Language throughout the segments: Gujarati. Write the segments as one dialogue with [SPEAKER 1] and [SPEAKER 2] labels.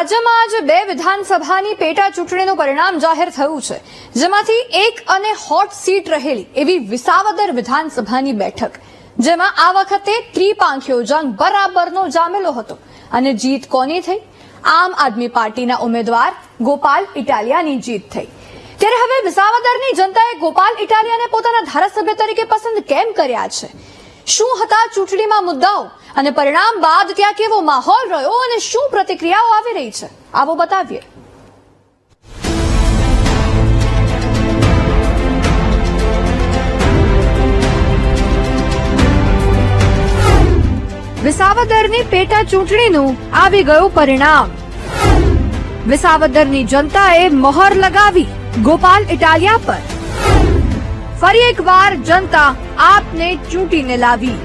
[SPEAKER 1] રાજ્યમાં આજે બે વિધાનસભાની પેટા ચૂંટણીનું પરિણામ જાહેર થયું છે, જેમાંથી એક અને હોટ સીટ રહેલી એવી વિસાવદર વિધાનસભાની બેઠક, જેમાં આ વખતે ત્રિપાંખ્યો જંગ બરાબરનો જામેલો હતો અને જીત કોની થઈ? આમ આદમી પાર્ટીના ઉમેદવાર ગોપાલ ઇટાલિયાની જીત થઈ. ત્યારે હવે વિસાવદરની જનતાએ ગોપાલ ઇટાલિયાને પોતાના ધારાસભ્ય તરીકે પસંદ કેમ કર્યા છે? શું હતા ચૂંટણીમાં મુદ્દાઓ? અને પરિણામ બાદ ત્યાં કેવો માહોલ રહ્યો અને શું પ્રતિક્રિયાઓ આવી રહી છે? આવો બતાવીએ. વિસાવદરની પેટા ચૂંટણીનું આવી ગયું પરિણામ. વિસાવદરની જનતાએ મોહર લગાવી ગોપાલ ઇટાલિયા પર. ફરી એકવાર જનતા આપને ચૂંટીને લાવી.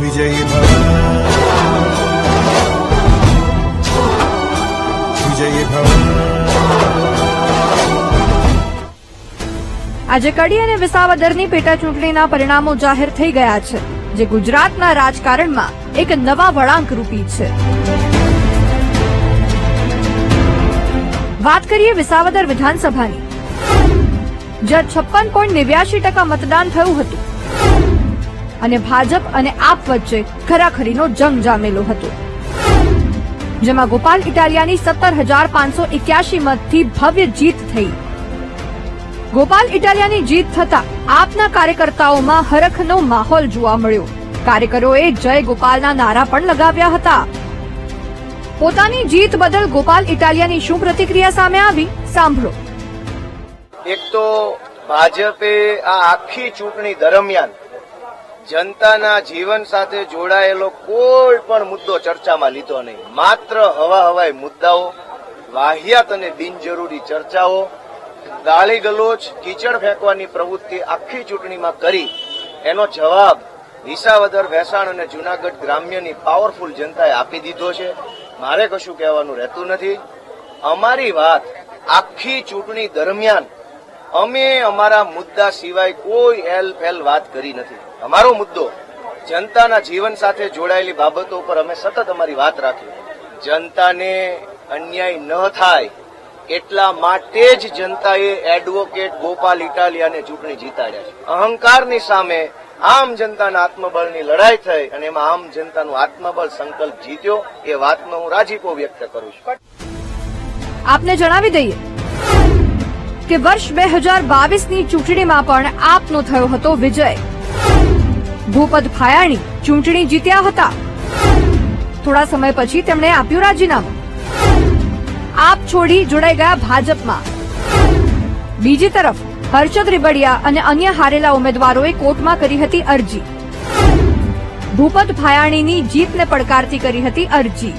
[SPEAKER 2] વિજયી વિજયી ભવ.
[SPEAKER 1] આજે કડી અને વિસાવદરની પેટા ચૂંટણીના પરિણામો જાહેર થઈ ગયા છે જે ગુજરાતના રાજકારણમાં એક નવા વળાંક રૂપી છે. વાત કરીએ વિસાવદર વિધાનસભાની. જ્યાં છપ્પન પોઈન્ટ નેવ્યાસી ટકા મતદાન થયું હતું. અને ભાજપ અને આપ વચ્ચે ખરાખરીનો જંગ જામેલો હતો. જેમાં ગોપાલ ઇટાલિયાની સત્તર હજાર પાંચસો એક્યાસી મતથી ભવ્ય જીત થઈ. ગોપાલ ઇટાલિયાની જીત થતા આપના કાર્યકર્તાઓમાં હરખનો માહોલ જોવા મળ્યો. કાર્યકરોએ જય ગોપાલના નારા પણ લગાવ્યા હતા. પોતાની જીત બદલ ગોપાલ ઇટાલિયાની શું પ્રતિક્રિયા સામે આવી? સાંભળો.
[SPEAKER 3] એક તો ભાજપે આ આખી ચૂંટણી દરમિયાન જનતાના જીવન સાથે જોડાયેલો કોઈ પણ મુદ્દો ચર્ચામાં લીધો નહીં. માત્ર હવા હવાઈ મુદ્દાઓ, વાહિયાત અને બિનજરૂરી ચર્ચાઓ, ગાળી ગલોચ, કીચડ ફેંકવાની પ્રવૃત્તિ આખી ચૂંટણીમાં કરી. એનો જવાબ વિસાવદર, ભેસાણ અને જુનાગઢ ગ્રામ્યની પાવરફુલ જનતાએ આપી દીધો છે. મારે કશું કહેવાનું રહેતું નથી. અમારી વાત આખી ચૂંટણી દરમિયાન અમે અમારા મુદ્દા સિવાય કોઈ એલ ફેલ વાત કરી નથી. અમારો મુદ્દો, જનતાના જીવન સાથે જોડાયેલી બાબતો પર અમે સતત અમારી વાત રાખી જનતાને અન્યાય ન થાય, એટલા માટે જ જનતાએ એડવોકેટ ગોપાલ ઇટાલિયાને ચૂંટણી જીતાડ્યા છે. અહંકારની સામે આમ જનતાના આત્મબળની લડાઈ થઈ અને એમાં આમ જનતાનું આત્મબળ સંકલ્પ જીત્યો, એ વાતનો હું રાજીપો વ્યક્ત કરું છું.
[SPEAKER 1] આપને જણાવી દઈએ કે વર્ષ બે હજાર બાવીસની ચૂંટણીમાં પણ આપનો થયો હતો વિજય. ભૂપદ ફાયાણી ચૂંટણી જીત્યા હતા. થોડા સમય પછી તેમણે આપ્યું રાજીનામું. આપ છોડી જોડાઈ ગયા ભાજપમાં. બીજી તરફ હર્ષદ રીબડિયા અને અન્ય હારેલા ઉમેદવારોએ કોર્ટમાં કરી હતી અરજી. ભૂપત ફાયાણીની જીતને પડકારતી કરી હતી અરજી.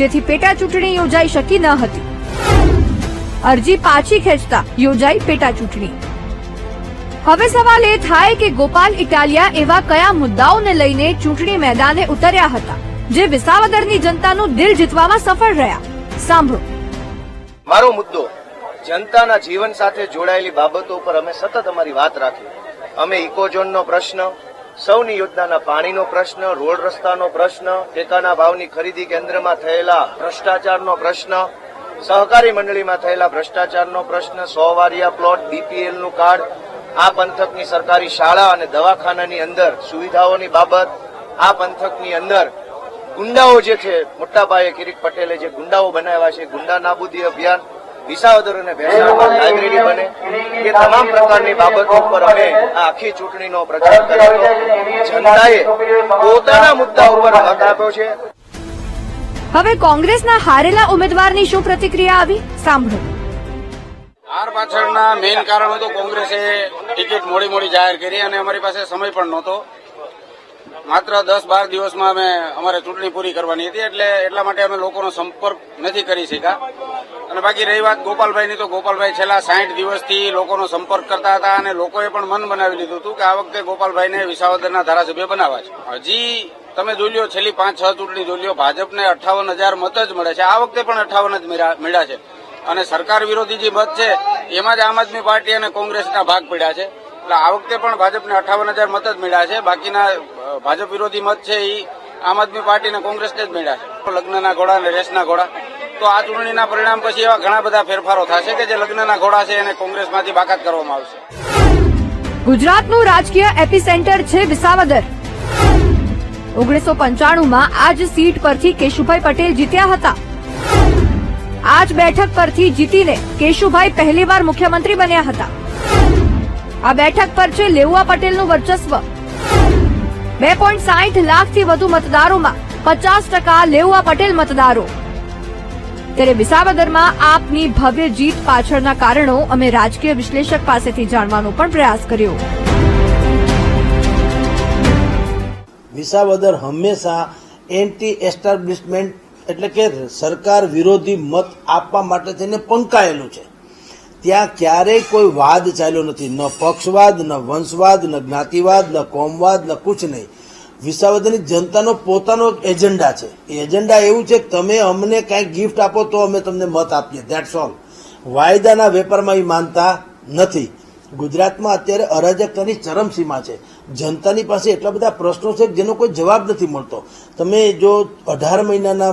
[SPEAKER 1] જેથી પેટા ચૂંટણી યોજાઈ શકી ન હતી. અરજી પાછી ખેંચતા યોજાઈ પેટા ચૂંટણી હવે સવાલ એ થાય કે ગોપાલ ઇટાલિયા એવા કયા મુદ્દાઓને લઈને ચૂંટણી મેદાને ઉતર્યા હતા, જે વિસાવદરની જનતાનું દિલ જીતવામાં સફળ રહ્યા? સાંભળો.
[SPEAKER 3] મારો મુદ્દો, જનતાના જીવન સાથે જોડાયેલી બાબતો પર અમે સતત અમારી વાત રાખી અમે ઇકોઝોનનો પ્રશ્ન, સૌની યોજનાના પાણીનો પ્રશ્ન, રોડ રસ્તાનો પ્રશ્ન, ટેકાના ભાવની ખરીદી કેન્દ્રમાં થયેલા ભ્રષ્ટાચારનો પ્રશ્ન સહકારી મંડળીમાં થયેલા ભ્રષ્ટાચારનો પ્રશ્ન સો વારિયા પ્લોટ, બીપીએલનું કાર્ડ, આ પંથકની સરકારી શાળા અને દવાખાનાની અંદર સુવિધાઓની બાબત, આ પંથકની અંદર ગુંડાઓ જે છે મોટા કિરીટ પટેલે જે ગુંડાઓ બનાવ્યા છે, ગુંડા નાબૂદી અભિયાન, વિસાવદર અને ભેસાણમાં લાઇબ્રેરી બને, એ તમામ પ્રકારની બાબતો ઉપર અમે આ આખી ચૂંટણીનો પ્રચાર કર્યો જનતાએ પોતાના મુદ્દા ઉપર હક આપ્યો છે.
[SPEAKER 1] હવે કોંગ્રેસના હારેલા ઉમેદવારની શું પ્રતિક્રિયા આવી? સાંભળો.
[SPEAKER 4] હાર પાછળના મેઇન કારણ હતું કોંગ્રેસે ટિકિટ મોડી મોડી જાહેર કરી અને અમારી પાસે સમય પણ નહોતો. માત્ર દસ બાર દિવસમાં અમે અમારે ચૂંટણી પૂરી કરવાની હતી એટલે એટલા માટે અમે લોકોનો સંપર્ક નથી કરી શક્યા. અને બાકી રહી વાત ગોપાલભાઈની તો ગોપાલભાઈ છેલ્લા સાઠ દિવસથી લોકોનો સંપર્ક કરતા હતા અને લોકોએ પણ મન બનાવી લીધું હતું કે આ વખતે ગોપાલભાઈને વિસાવદરના ધારાસભ્ય બનાવવા છે. હજી તમે જોઈ લ્યો, છેલ્લી પાંચ, છ ચૂંટણી જોઈ લો ભાજપને અઠાવન હજાર મત જ મળે છે. આ વખતે પણ અઠાવન જ મળ્યા છે. અને સરકાર વિરોધી જે મત છે, એમાં જ આમ આદમી પાર્ટી અને કોંગ્રેસના ભાગ પડ્યા છે. એટલે આ વખતે પણ ભાજપને અઠાવન હજાર મત જ મળ્યા છે. બાકીના ભાજપ વિરોધી મત છે એ આમ આદમી પાર્ટી અને કોંગ્રેસને જ મળ્યા છે. લગ્નના ઘોડા અને રેસના ઘોડા. તો આ ચૂંટણીના પરિણામ પછી એવા ઘણા બધા ફેરફારો થશે કે જે લગ્નના ઘોડા છે એને કોંગ્રેસમાંથી બાકાત કરવામાં આવશે.
[SPEAKER 1] ગુજરાતનું રાજકીય એપિસેન્ટર છે વિસાવદર. ઓગણીસો પંચાણુંમાં આ જ સીટ પરથી કેશુભાઈ પટેલ જીત્યા હતા. આ જ બેઠક પરથી જીતીને કેશુભાઈ પહેલીવાર મુખ્યમંત્રી બન્યા હતા. આ બેઠક પર છે લેઉવા પટેલનું વર્ચસ્વ. બે પોઈન્ટ સાઠ લાખથી વધુ મતદારોમાં પચાસ ટકા લેઉઆ પટેલ મતદારો. ત્યારે વિસાવદરમાં આપની ભવ્ય જીત પાછળના કારણો અમે રાજકીય વિશ્લેષક પાસેથી જાણવાનો પણ પ્રયાસ કર્યો.
[SPEAKER 5] વિસાવદર હંમેશા એન્ટી એસ્ટાબ્લિશમેન્ટ એટલે કે સરકાર વિરોધી મત આપવા માટે થઈને પંકાયેલું છે. ત્યાં ક્યારેય કોઈ વાદ ચાલ્યો નથી. ન પક્ષવાદ, ન વંશવાદ, ન જ્ઞાતિવાદ, ન કોમવાદ, ન કુછ નહીં. વિસાવદરની જનતાનો પોતાનો એજન્ડા છે. એ એજન્ડા એવું છે કે તમે અમને કાંઈ ગિફ્ટ આપો તો અમે તમને મત આપીએ. દેટ્સ ઓલ વાયદાના વેપારમાં એ માનતા નથી. ગુજરાતમાં અત્યારે અરાજકતાની ચરમસીમા છે. જનતાની પાસે એટલા બધા પ્રશ્નો છે જેનો કોઈ જવાબ નથી મળતો. તમે જો અઢાર મહિનાના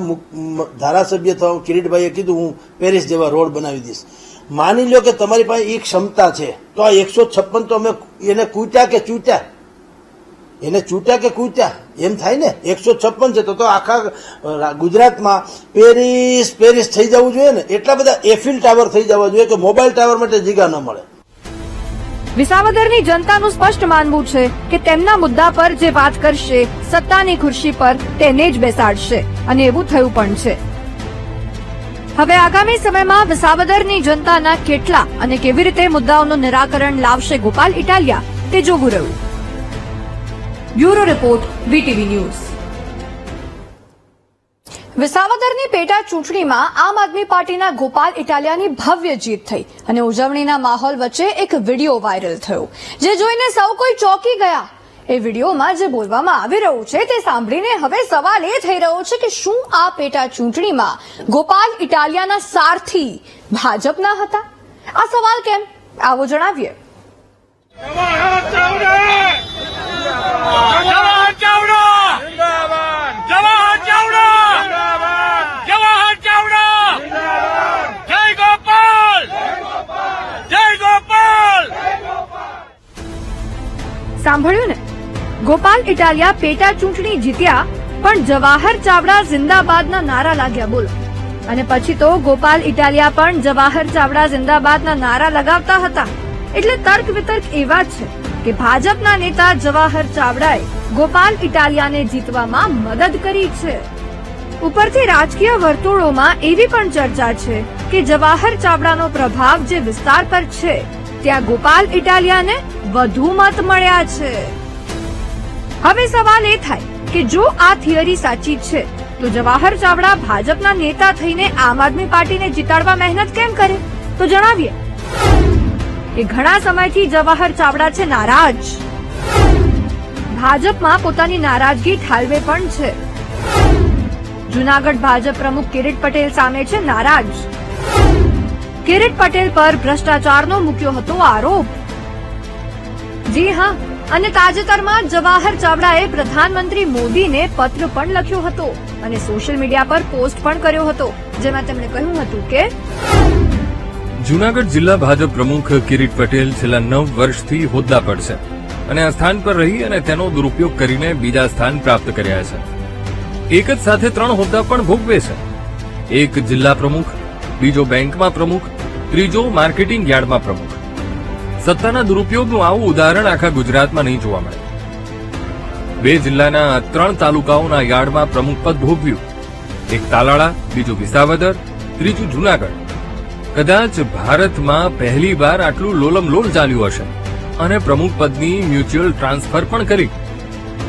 [SPEAKER 5] ધારાસભ્ય થવા, કિરીટભાઈએ કીધું, હું પેરિસ જેવા રોડ બનાવી દઈશ. માની લો કે તમારી પાસે એ ક્ષમતા છે, તો આ એકસો છપ્પન તો અમે એને કૂટ્યા કે ચૂટ્યા? એને ચૂટ્યા કે કૂટ્યા? એમ થાય ને? એકસો છપ્પન છે તો તો આખા ગુજરાતમાં પેરિસ પેરિસ થઈ જવું જોઈએ ને? એટલા બધા એફિલ ટાવર થઈ જવા જોઈએ કે મોબાઈલ ટાવર માટે જગ્યા ન મળે.
[SPEAKER 1] વિસાવદરની જનતાનું સ્પષ્ટ માનવું છે કે તેમના મુદ્દા પર જે વાત કરશે, સત્તાની ખુરશી પર તેને જ બેસાડશે. અને એવું થયું પણ છે. હવે આગામી સમયમાં વિસાવદરની જનતાના કેટલા અને કેવી રીતે મુદ્દાઓનું નિરાકરણ લાવશે ગોપાલ ઇટાલિયા તે જોવું રહ્યું. Bureau report, VTV news. વિસાવદરની પેટા ચૂંટણીમાં આમ આદમી પાર્ટીના ગોપાલ ઇટાલિયાની ભવ્ય જીત થઈ અને ઉજવણીના માહોલ વચ્ચે એક વીડિયો વાયરલ થયો. જે જોઈને સૌ કોઈ ચોંકી ગયા. એ વિડીયોમાં જે બોલવામાં આવી રહ્યું છે તે સાંભળીને હવે સવાલ એ થઈ રહ્યો છે કે શું આ પેટા ચૂંટણીમાં ગોપાલ ઇટાલિયાના સારથી ભાજપના હતા? આ સવાલ કેમ? આવો જણાવીએ.
[SPEAKER 6] જવાહર ચાવડા જવાહર ચાવડા જવાહર ચાવડા જવાહર ચાવડા જય ગોપાલ જય ગોપાલ
[SPEAKER 1] સાંભળ્યું ને? ગોપાલ ઇટાલિયા પેટા ચૂંટણી જીત્યા, પણ જવાહર ચાવડા જિંદાબાદના નારા લાગ્યા, બોલો. અને પછી તો ગોપાલ ઇટાલિયા પણ જવાહર ચાવડા જિંદાબાદના નારા લગાવતા હતા. એટલે તર્ક વિતર્ક એવા જ છે કે ભાજપના નેતા જવાહર ચાવડાએ ગોપાલ ઇટાલિયાને જીતવામાં મદદ કરી છે. ઉપરથી રાજકીય વર્તુળોમાં એવી પણ ચર્ચા છે કે જવાહર ચાવડાનો પ્રભાવ જે વિસ્તાર પર છે, ત્યાં ગોપાલ ઇટાલિયાને વધુ મત મળ્યા છે. હવે સવાલ એ થાય કે જો આ થિયરી સાચી છે, તો જવાહર ચાવડા ભાજપના નેતા થઈને આમ આદમી પાર્ટીને જીતાડવા મહેનત કેમ કરે? તો જણાવીએ કે ઘણા સમયથી જવાહર ચાવડા છે નારાજ. ભાજપમાં પોતાની નારાજગી ઠાલવે પણ છે. જુનાગઢ ભાજપ પ્રમુખ કિરીટ પટેલ સામે છે નારાજ. કિરીટ પટેલ પર ભ્રષ્ટાચારનો મૂક્યો હતો આરોપ. જી હા, અને તાજેતરમાં જવાહર ચાવડાએ પ્રધાનમંત્રી મોદીને પત્ર પણ લખ્યો હતો અને સોશિયલ મીડિયા પર પોસ્ટ પણ કર્યો હતો, જેમાં તેમણે કહ્યું હતું કે,
[SPEAKER 7] જૂનાગઢ જિલ્લા ભાજપ પ્રમુખ કિરીટ પટેલ છેલ્લા નવ વર્ષથી હોદ્દા પર છે અને આ સ્થાન પર રહી અને તેનો દુરુપયોગ કરીને બીજા સ્થાન પ્રાપ્ત કર્યા છે. એક જ સાથે ત્રણ હોદ્દા પણ ભોગવે છે. એક જિલ્લા પ્રમુખ, બીજો બેંકમાં પ્રમુખ, ત્રીજો માર્કેટિંગ યાર્ડમાં પ્રમુખ. સત્તાના દુરુપયોગનું આવું ઉદાહરણ આખા ગુજરાતમાં નહીં જોવા મળે. બે જિલ્લાના ત્રણ તાલુકાઓના યાર્ડમાં પ્રમુખ પદ ભોગવ્યું. એક તાલાળા, બીજું વિસાવદર, ત્રીજું જુનાગઢ. કદાચ ભારતમાં પહેલી વાર આટલું લોલમ લોલ ચાલ્યું હશે અને પ્રમુખ પદની મ્યુચ્યુઅલ ટ્રાન્સફર પણ કરી.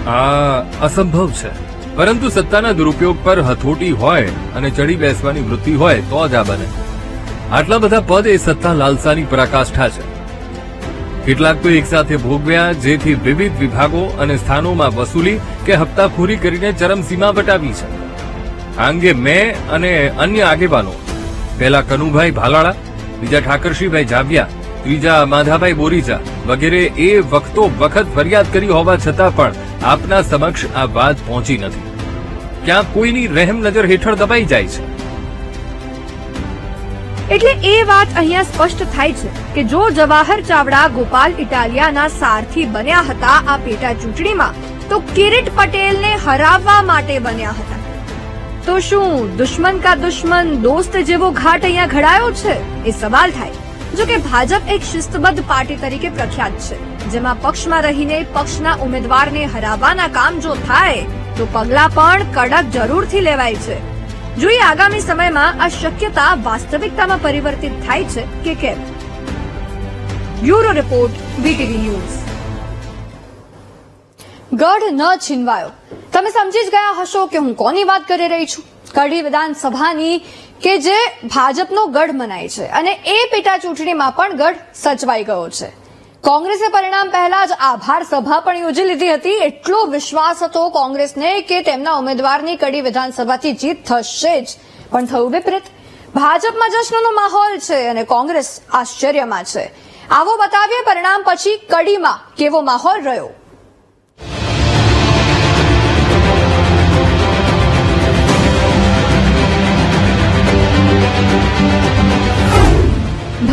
[SPEAKER 7] આ અસંભવ છે. પરંતુ સત્તાના દુરુપયોગ પર હથોટી હોય અને ચડી બેસવાની વૃત્તિ હોય તો જ આ બને. આટલા બધા પદ એ સત્તા લાલસાની પરાકાષ્ઠા છે. કેટલાક તો એકસાથે ભોગવ્યા, જેથી વિવિધ વિભાગો અને સ્થાનોમાં વસૂલી કે હપ્તાખોરી કરીને ચરમસીમા વટાવી છે. આ અંગે મેં અને અન્ય આગેવાનો, પહેલા કનુભાઈ ભાલાળા, બીજા ઠાકરસિંહભાઈ જાવ્યા ત્રીજા માધાભાઈ બોરીચા વગેરે એ વખતો વખત ફરિયાદ કરી હોવા છતાં પણ આપના સમક્ષ આ વાત પહોંચી નથી. ક્યાં કોઈની રહેમ નજર હેઠળ દબાઈ જાય છે.
[SPEAKER 1] એટલે એ વાત અહીંયા સ્પષ્ટ થાય છે કે જો જવાહર ચાવડા ગોપાલ ઇટાલિયાના સારથી બન્યા હતા આ પેટા ચૂંટણીમાં, તો કિરીટ પટેલને હરાવવા માટે બન્યા હતા. તો શું દુશ્મન કા દુશ્મન દોસ્ત જેવો ઘાટ અહીંયા ઘડાયો છે? એ સવાલ થાય. જો કે ભાજપ એક શિસ્તબદ્ધ પાર્ટી તરીકે પ્રખ્યાત છે, જેમાં પક્ષમાં રહીને પક્ષના ઉમેદવારને હરાવવાના કામ જો થાય, તો પગલા પણ કડક જરૂરથી લેવાય છે. જોઈએ આગામી સમયમાં આ શક્યતા વાસ્તવિકતામાં પરિવર્તિત થાય છે કે કેમ. Bureau report BTV news. ગઢ ન છીનવાયો. તમે સમજી જ ગયા હશો કે હું કોની વાત કરી રહી છું? કડી વિધાનસભાની કે જે ભાજપનો ગઢ મનાય છે અને એ પેટા ચૂંટણીમાં પણ ગઢ સચવાઈ ગયો છે. કોંગ્રેસે પરિણામ પહેલા જ આભાર સભા પણ યોજી લીધી હતી. એટલો વિશ્વાસ હતો કોંગ્રેસને કે તેમના ઉમેદવારની કડી વિધાનસભાથી જીત થશે જ. પણ થયું વિપરીત. ભાજપમાં જશ્નનો માહોલ છે અને કોંગ્રેસ આશ્ચર્યમાં છે. આવો બતાવીએ પરિણામ પછી કડીમાં કેવો માહોલ રહ્યો.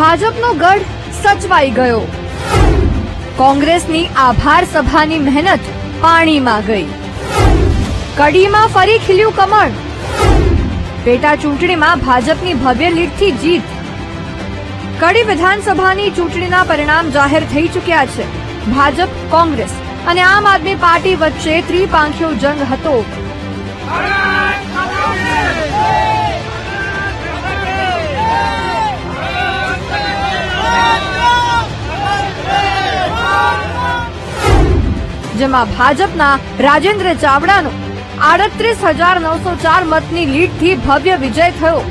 [SPEAKER 1] ભાજપનો ગઢ સચવાઈ ગયો. કોંગ્રેસની આભાર સભાની મહેનત પાણીમાં ગઈ. કડીમાં ફરી ખીલ્યું કમળ. પેટા ચૂંટણીમાં ભાજપની ભવ્ય લીડથી જીત. કડી વિધાનસભાની ચૂંટણીના પરિણામ જાહેર થઈ ચૂક્યા છે. ભાજપ, કોંગ્રેસ અને આમ આદમી પાર્ટી વચ્ચે ત્રિપાંખ્યો જંગ હતો. જેમાં ભાજપના રાજેન્દ્ર ચાવડાનો આડત્રીસ હજાર નવસો ચાર મતની લીડથી ભવ્ય વિજય થયો.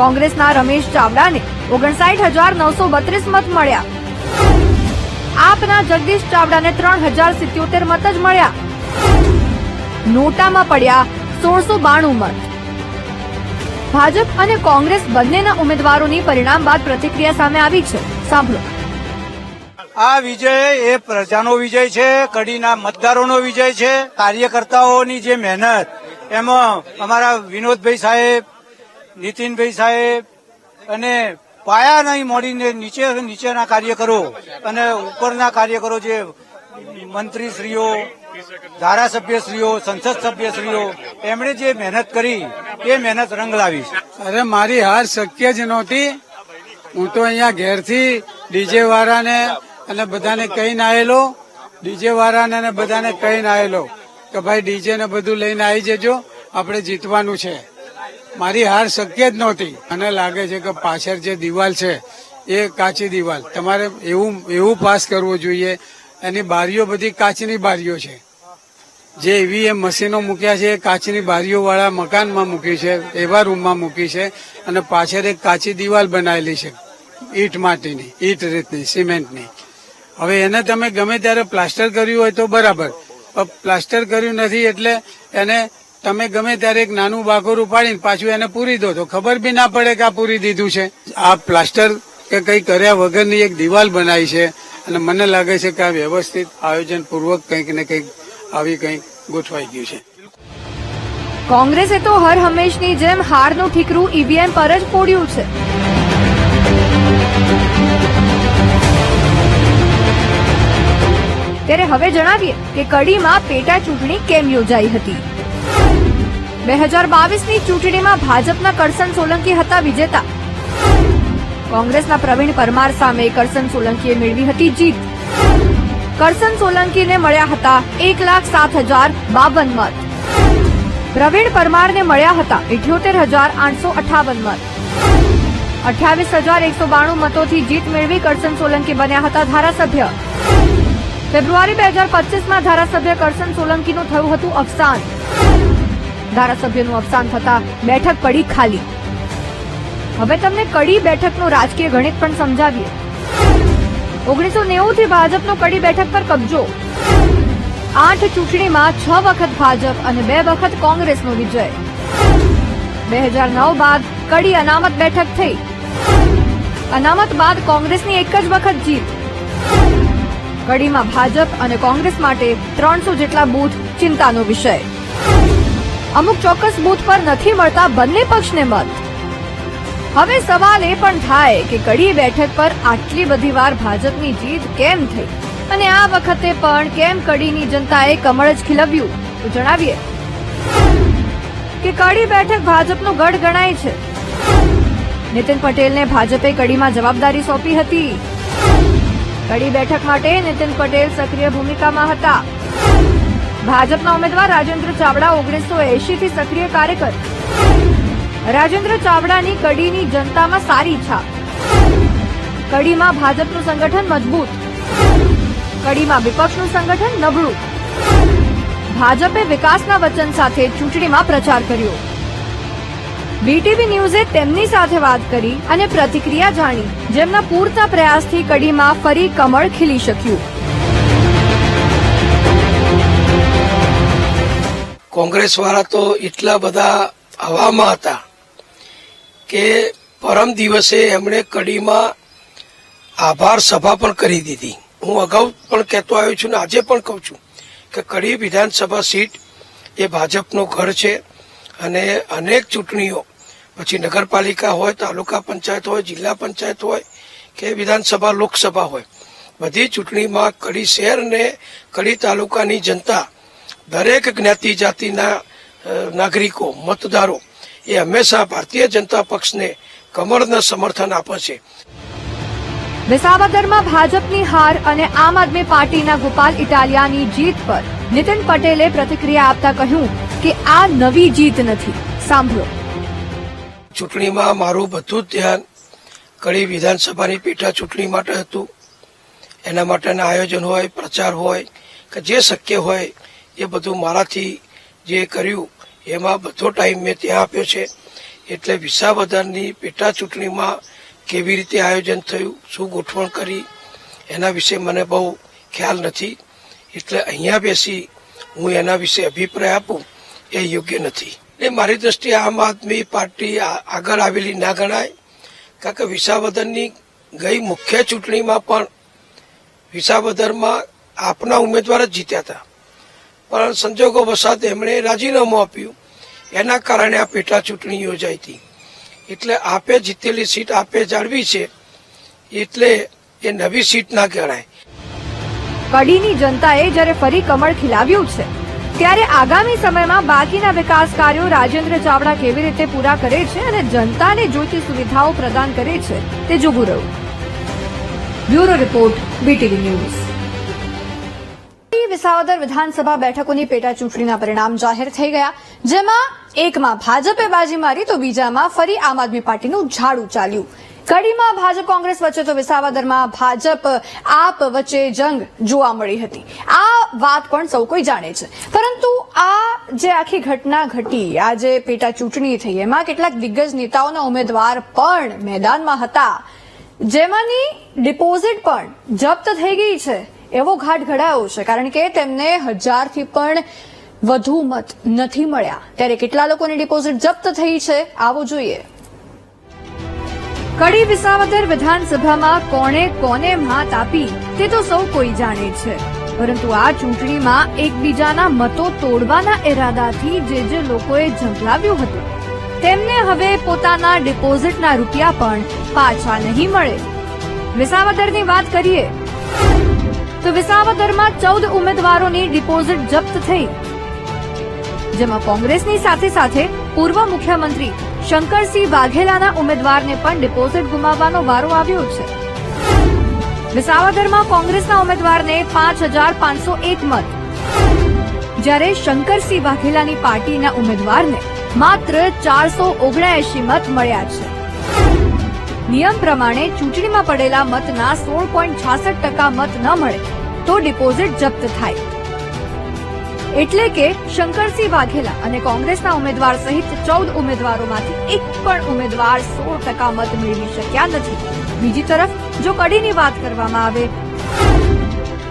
[SPEAKER 1] કોંગ્રેસના રમેશ ચાવડાને ઓગણસાઠ હજાર નવસો બત્રીસ મત મળ્યા. આપના જગદીશ ચાવડાને ત્રણ હજાર સિત્યોતેર મત જ મળ્યા. નોટામાં પડ્યા સોળસો બાણું મત. ભાજપ અને કોંગ્રેસ બંનેના ઉમેદવારોની પરિણામ બાદ પ્રતિક્રિયા સામે આવી છે. સાંભળો.
[SPEAKER 8] આ વિજય એ પ્રજાનો વિજય છે, કડીના મતદારોનો વિજય છે, કાર્યકર્તાઓની જે મહેનત. એમાં અમારા વિનોદભાઈ સાહેબ, નીતિનભાઈ સાહેબ અને પાયા નહીં મળીને નીચે, નીચેના કાર્યકરો અને ઉપરના કાર્યકરો જે મંત્રીશ્રીઓ, ધારાસભ્યશ્રીઓ, સંસદ સભ્યશ્રીઓ, એમણે જે મહેનત કરી, એ મહેનત રંગ લાવી
[SPEAKER 9] અરે, મારી હાર શક્ય જ નહોતી. હું તો અહીંયા ઘેરથી ડીજે વાળાને અને બધાને કહીને આવેલો, ડીજે વાળાને અને બધાને કહીને આવેલો કે ભાઈ ડીજે ને બધું લઈને આવી જજો, આપણે જીતવાનું છે. મારી હાર શક્ય જ નહોતી. મને લાગે છે કે પાછળ જે દિવાલ છે, એ કાચી દિવાલ. તમારે એવું એવું પાસ કરવું જોઈએ. એની બારીઓ બધી કાચની બારીઓ છે. જે ઈવીએમ મશીનો મૂક્યા છે, એ કાચની બારીઓ વાળા મકાનમાં મૂકી છે, એવા રૂમમાં મૂકી છે અને પાછળ એક કાચી દિવાલ બનાવેલી છે. ઈટ માટીની, ઈટ રીતની, સિમેન્ટની. હવે એને તમે ગમે ત્યારે પ્લાસ્ટર કર્યું હોય તો બરાબર. પ્લાસ્ટર કર્યું નથી એટલે એને તમે ગમે ત્યારે એક નાનું બાકોર ઉપાડીને પાછું એને પૂરી દો તો ખબર બી ના પડે કે આ પૂરી દીધું છે. આ પ્લાસ્ટર કે કઈ કર્યા વગરની એક દિવાલ બનાવી છે અને મને લાગે છે કે આ વ્યવસ્થિત આયોજન પૂર્વક કંઈક ને કંઈક આવી કંઈક ગોઠવાઈ ગયું છે.
[SPEAKER 1] કોંગ્રેસે તો હર હંમેશની જેમ હારનું ઠીકરું ઈવીએમ પર જ ફોડ્યું છે. ત્યારે હવે જણાવીએ કે કડીમાં પેટા ચૂંટણી કેમ યોજાઈ હતી. બે હજાર બાવીસની ચૂંટણીમાં ભાજપના કરસન સોલંકી હતા વિજેતા. કોંગ્રેસના પ્રવીણ પરમાર સામે કરસન સોલંકીએ મેળવી હતી જીત. કરસન સોલંકીને મળ્યા હતા એક લાખ સાત હજાર બાવન મત. પ્રવીણ પરમારને મળ્યા હતા ઇઠ્યોતેર હજાર આઠસો અઠાવન મત. અઠ્યાવીસ હજાર એકસો બાણું મતોથી જીત મેળવી કરસન સોલંકી બન્યા હતા ધારાસભ્ય. ફેબ્રુઆરી બે હજાર પચીસમાં ધારાસભ્ય કરસન સોલંકીનું થયું હતું અવસાન. ધારાસભ્યનું અવસાન થતા બેઠક પડી ખાલી. હવે તમને કડી બેઠકનું રાજકીય ગણિત પણ સમજાવીએ. ઓગણીસો નેવું થી ભાજપનો કડી બેઠક પર કબજો. આઠ ચૂંટણીમાં છ વખત ભાજપ અને બે વખત કોંગ્રેસનો વિજય. બે હજાર નવ બાદ કડી અનામત બેઠક થઈ. અનામત બાદ કોંગ્રેસની એક જ વખત જીત. કડીમાં ભાજપ અને કોંગ્રેસ માટે ત્રણસો જેટલા બૂથ ચિંતાનો વિષય. અમુક ચોક્કસ બૂથ પર નથી મળતા બંને પક્ષને મત. હવે સવાલ એ પણ થાય કે કડી બેઠક પર આટલી બધી વાર ભાજપની જીત કેમ થઈ? અને આ વખતે પણ કેમ કડીની જનતાએ કમળ જ ખીલવ્યું? તો જણાવીએ. કે કડી બેઠક ભાજપનો ગઢ ગણાય છે. નીતિન પટેલને ભાજપે કડીમાં જવાબદારી સોંપી હતી. કડી બેઠક માટે નીતિન પટેલ સક્રિય ભૂમિકામાં હતા. ભાજપના ઉમેદવાર રાજેન્દ્ર ચાવડા ઓગણીસો એંશીથી સક્રિય કાર્યકર. રાજેન્દ્ર ચાવડાની કડીની જનતામાં સારી છાપ કડીમાં ભાજપનું સંગઠન મજબૂત. કડીમાં વિપક્ષનું સંગઠન નબળું. ભાજપે વિકાસના વચન સાથે ચૂંટણીમાં પ્રચાર કર્યો. બીટીવી ન્યૂઝે તેમની સાથે વાત કરી અને પ્રતિક્રિયા જાણી. જેમના પૂરતા પ્રયાસથી કડીમાં ફરી કમળ ખીલી શક્યું.
[SPEAKER 10] કોંગ્રેસ વાળા તો એટલા બધા હવામાં હતા કે પરમ દિવસે એમણે કડીમાં આભાર સભા પણ કરી દીધી. હું અગાઉ પણ કહેતો આવ્યો છું ને આજે પણ કહું છું કે કડી વિધાનસભા સીટ એ ભાજપનો ઘર છે. અને અનેક ચૂંટણીઓ, પછી નગરપાલિકા હોય, તાલુકા પંચાયત હોય, જિલ્લા પંચાયત હોય કે વિધાનસભા, લોકસભા હોય, બધી ચૂંટણીમાં કડી શહેર અને કડી તાલુકાની જનતા, દરેક જ્ઞાતિ જાતિના નાગરિકો, મતદારો, એ હંમેશા ભારતીય જનતા પક્ષને કમળના સમર્થન આપે છે.
[SPEAKER 1] વિસાવદરમાં ભાજપની હાર અને આમ આદમી પાર્ટીના ગોપાલ ઇટાલિયાની જીત પર નીતિન પટેલે પ્રતિક્રિયા આપતા કહ્યું કે આ નવી જીત નથી. સાંભળો.
[SPEAKER 10] ચૂંટણીમાં મારું બધું ધ્યાન કડી વિધાનસભાની પેટા ચૂંટણી માટે હતું. એના માટેના આયોજન હોય, પ્રચાર હોય, કે જે શક્ય હોય, એ બધું મારાથી જે કર્યું, એમાં બધો ટાઈમ મેં ત્યાં આપ્યો છે. એટલે વિસાવદરની પેટા ચૂંટણીમાં કેવી રીતે આયોજન થયું, શું ગોઠવણ કરી, એના વિશે મને બહુ ખ્યાલ નથી. એટલે અહીંયા બેસી હું એના વિશે અભિપ્રાય આપું, એ યોગ્ય નથી. ને મારી દ્રષ્ટિએ આમ આદમી પાર્ટી આગળ આવેલી ના ગણાય, કારણ કે વિસાવદરની ગઈ મુખ્ય ચૂંટણીમાં પણ વિસાવદરમાં આપના ઉમેદવાર જ જીત્યા હતા. પણ સંજોગો વસાત એમણે રાજીનામું આપ્યું. એના કારણે આ પેટા ચૂંટણી યોજાઈ હતી. એટલે આપે જીતેલી સીટ આપે જાળવી છે, એટલે એ નવી સીટ ના ગણાય.
[SPEAKER 1] કડીની જનતાએ જ્યારે ફરી કમળ ખીલાવ્યું છે, ત્યારે આગામી સમયમાં બાકીના વિકાસ કાર્યો રાજેન્દ્ર ચાવડા કેવી રીતે પૂરા કરે છે અને જનતાને જોઈતી સુવિધાઓ પ્રદાન કરે છે, તે જોવું રહ્યું. Bureau report BTV news. Visavadar વિધાનસભા બેઠકોની પેટા ચૂંટણીના પરિણામ જાહેર થઈ ગયા, જેમાં એકમાં ભાજપે બાજી મારી તો બીજામાં ફરી આમ આદમી પાર્ટીનું ઝાડુ ચાલ્યું. કડીમાં ભાજપ કોંગ્રેસ વચ્ચે તો વિસાવદરમાં ભાજપ આપ વચ્ચે જંગ જોવા મળી હતી. આ વાત પણ સૌ કોઈ જાણે છે. પરંતુ આ જે આખી ઘટના ઘટી, આ જે પેટા ચૂંટણી થઈ, એમાં કેટલાક દિગ્ગજ નેતાઓના ઉમેદવાર પણ મેદાનમાં હતા. જેમાંની ડિપોઝિટ પણ જપ્ત થઈ ગઈ છે. એવો ઘાટ ઘડાયો છે, કારણ કે તેમને હજારથી પણ વધુ મત નથી મળ્યા. ત્યારે કેટલા લોકોની ડિપોઝિટ જપ્ત થઈ છે, આવો જોઈએ. કડી વિસાવદર વિધાનસભામાં કોણે કોને માત આપી તે તો સૌ કોઈ જાણે છે. પરંતુ આ ચૂંટણીમાં એકબીજાના મતો તોડવાના ઇરાદાથી જે જે લોકોએ ઝંપલાવ્યું હતું, તેમને હવે પોતાના ડિપોઝિટના રૂપિયા પણ પાછા નહીં મળે. વિસાવદરની વાત કરીએ, તો વિસાવદરમાં ચૌદ ઉમેદવારોની ડિપોઝિટ જપ્ત થઈ. જેમાં કોંગ્રેસની સાથે સાથે પૂર્વ મુખ્યમંત્રી શંકરસિંહ વાઘેલાના ઉમેદવારને પણ ડિપોઝિટ ગુમાવવાનો વારો આવ્યો છે. વિસાવદરમાં કોંગ્રેસના ઉમેદવારને પાંચ હજાર પાંચસો એક મત. જ્યારે શંકરસિંહ વાઘેલાની પાર્ટીના ઉમેદવારને માત્ર ચારસો ઓગણએસી મત મળ્યા છે. નિયમ પ્રમાણે ચૂંટણીમાં પડેલા મતના સોળ પોઈન્ટ છાસઠ ટકા મત ન મળે તો ડિપોઝિટ જપ્ત થાય. એટલે કે શંકરસિંહ વાઘેલા અને કોંગ્રેસના ઉમેદવાર સહિત ચૌદ ઉમેદવારોમાંથી એક પણ ઉમેદવાર સોળ ટકા મત મેળવી શક્યા નથી. બીજી તરફ, જો કડીની વાત કરવામાં આવે,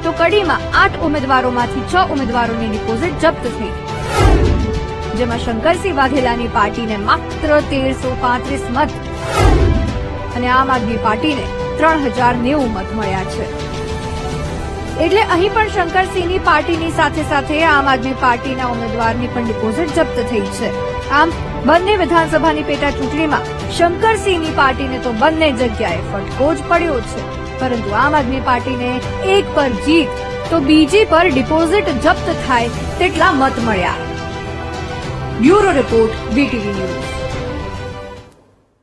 [SPEAKER 1] તો કડીમાં આઠ ઉમેદવારોમાંથી છ ઉમેદવારોની ડિપોઝિટ જપ્ત થઈ. જેમાં શંકરસિંહ વાઘેલાની પાર્ટીને માત્ર તેરસો પાંત્રીસ મત અને આમ આદમી પાર્ટીને ત્રણ હજાર નેવું મત મળ્યા છે. એટલે અહીં પણ શંકરસિંહની પાર્ટીની સાથે સાથે આમ આદમી પાર્ટીના ઉમેદવારની પણ ડિપોઝિટ જપ્ત થઈ છે. આમ બંને વિધાનસભાની પેટા ચૂંટણીમાં શંકરસિંહની પાર્ટીને તો બંને જગ્યાએ ફટકો જ પડ્યો છે. પરંતુ આમ આદમી પાર્ટીને એક પર જીત, તો બીજી પર ડિપોઝિટ જપ્ત થાય તેટલા મત મળ્યા. Bureau report, VTV news.